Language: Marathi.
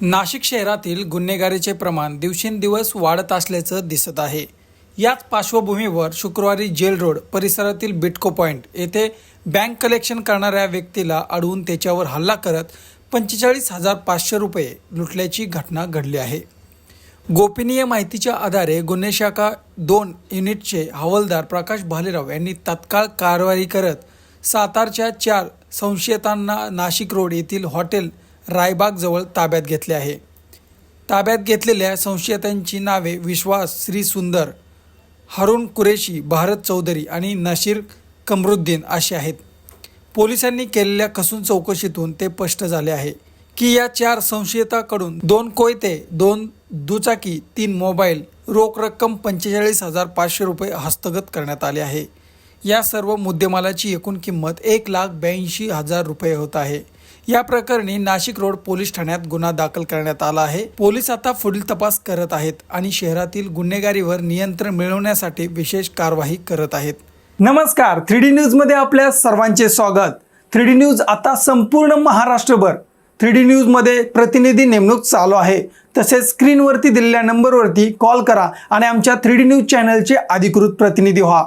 नाशिक शहरातील गुन्हेगारीचे प्रमाण दिवसेंदिवस वाढत असल्याचं दिसत आहे. याच पार्श्वभूमीवर शुक्रवारी जेल रोड परिसरातील बिटको पॉईंट येथे बँक कलेक्शन करणाऱ्या व्यक्तीला अडवून त्याच्यावर हल्ला करत पंचेचाळीस हजार पाचशे रुपये लुटल्याची घटना घडली आहे. गोपनीय माहितीच्या आधारे गुन्हे शाखा दोन युनिटचे हवालदार प्रकाश भालेराव यांनी तत्काळ कारवाई करत सातारच्या चार संशयितांना नाशिक रोड येथील हॉटेल रायबागजवळ ताब्यात घेतले आहे. ताब्यात घेतलेल्या संशयितांची नावे विश्वास श्री सुंदर हरुण कुरेशी भारत चौधरी आणि नशीर कमरुद्दीन अशी आहेत. पोलिसांनी केलेल्या कसून चौकशीतून ते स्पष्ट झाले आहे की या चार संशयिताकडून दोन कोयते दोन दुचाकी तीन मोबाईल रोख रक्कम पंचेचाळीस हजार पाचशे रुपये हस्तगत करण्यात आले आहे. या सर्व मुद्देमालाची एकूण किंमत एक लाख ब्याऐंशी हजार रुपये होत आहे. या प्रकरणी नाशिक रोड पोलीस ठाण्यात गुन्हा दाखल करण्यात आला आहे. पोलीस आता पुढील तपास करत आहेत आणि शहरातील गुन्हेगारीवर नियंत्रण मिळवण्यासाठी विशेष कारवाई करत आहेत. नमस्कार थ्री डी न्यूजमध्ये आपल्या सर्वांचे स्वागत. थ्री डी न्यूज आता संपूर्ण महाराष्ट्रभर. थ्री डी न्यूजमध्ये प्रतिनिधी नेमणूक चालू आहे. तसेच स्क्रीनवरती दिलेल्या नंबरवरती कॉल करा आणि आमच्या थ्री डी न्यूज चॅनलचे अधिकृत प्रतिनिधी व्हा.